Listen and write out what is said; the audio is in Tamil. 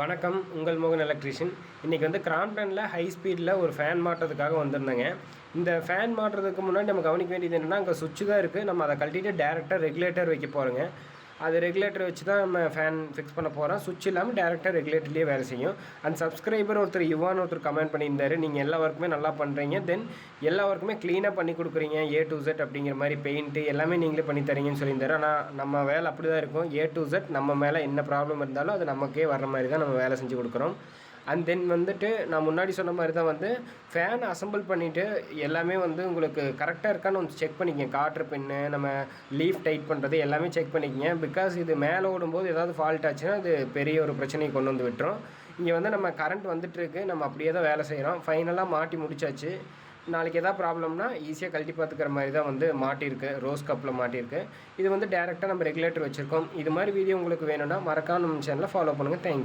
வணக்கம் உங்கள் மோகன் எலக்ட்ரிஷியன். இன்றைக்கி வந்து கிராம்டனில் ஹை ஸ்பீடில் ஒரு ஃபேன் மாட்டுறதுக்காக வந்திருந்தேங்க. இந்த ஃபேன் மாட்டுறதுக்கு முன்னாடி நம்ம கவனிக்க வேண்டியது என்னென்னா அங்கே சுவிட்சு தான் இருக்குது நம்ம அதை கழட்டிட்டு டேரெக்டாக ரெகுலேட்டர் வைக்க போகிறோங்க அது ரெகுலேட்டர் வச்சு தான் நம்ம ஃபேன் ஃபிக்ஸ் பண்ண போகிறோம் சுவிட்ச் இல்லாமல் டேரெக்டாக ரெகுலேட்டர்லேயே வேலை செய்யும். அண்ட் சப்ஸ்கிரைபர் ஒருத்தர் யுவான் ஒருத்தர் கமெண்ட் பண்ணியிருந்தார். நீங்கள் எல்லா ஒர்க்குமே நல்லா பண்ணுறீங்க தென் எல்லா ஒர்க்குமே க்ளீனாக பண்ணி கொடுக்குறீங்க. ஏ டு ஜெட் அப்படிங்கிற மாதிரி பெயிண்ட்டு எல்லாமே நீங்களே பண்ணி தரீங்கன்னு சொல்லியிருந்தாரு. ஆனால் நம்ம வேலை அப்படி தான் இருக்கும். ஏ டு ஜெட் நம்ம மேலே என்ன ப்ராப்ளம் இருந்தாலும் அது நமக்கே வர்ற மாதிரி தான் நம்ம வேலை செஞ்சு கொடுக்குறோம். அண்ட் தென் வந்துட்டு நான் முன்னாடி சொன்ன மாதிரி தான் வந்து ஃபேன் அசம்பிள் பண்ணிவிட்டு எல்லாமே வந்து உங்களுக்கு கரெக்டாக இருக்கான்னு வந்து செக் பண்ணிக்கங்க. காட்ரு பின்னு நம்ம லீஃப் டைட் பண்ணுறது எல்லாமே செக் பண்ணிக்கங்க. பிகாஸ் இது மேலே ஓடும்போது ஏதாவது ஃபால்ட் ஆச்சுன்னா அது பெரிய ஒரு பிரச்சனையை கொண்டு வந்து விட்டுரும். இங்கே வந்து நம்ம கரண்ட் வந்துட்டுருக்கு நம்ம அப்படியே தான் வேலை செய்கிறோம் ஃபைனலாக மாட்டி முடிச்சாச்சு. நாளைக்கு எதாவது ப்ராப்ளம்னா ஈஸியாக கழட்டி பார்த்துக்கிற மாதிரி தான் வந்து மாட்டியிருக்கு. ரோஸ் கப்பில் மாட்டியிருக்கு. இது வந்து டேரெக்டாக நம்ம ரெகுலேட்டர் வச்சுருக்கோம். இது மாதிரி வீடியோ உங்களுக்கு வேணும்னா மறக்காம நம்ம சேனலை ஃபாலோ பண்ணுங்கள் தேங்க்யூ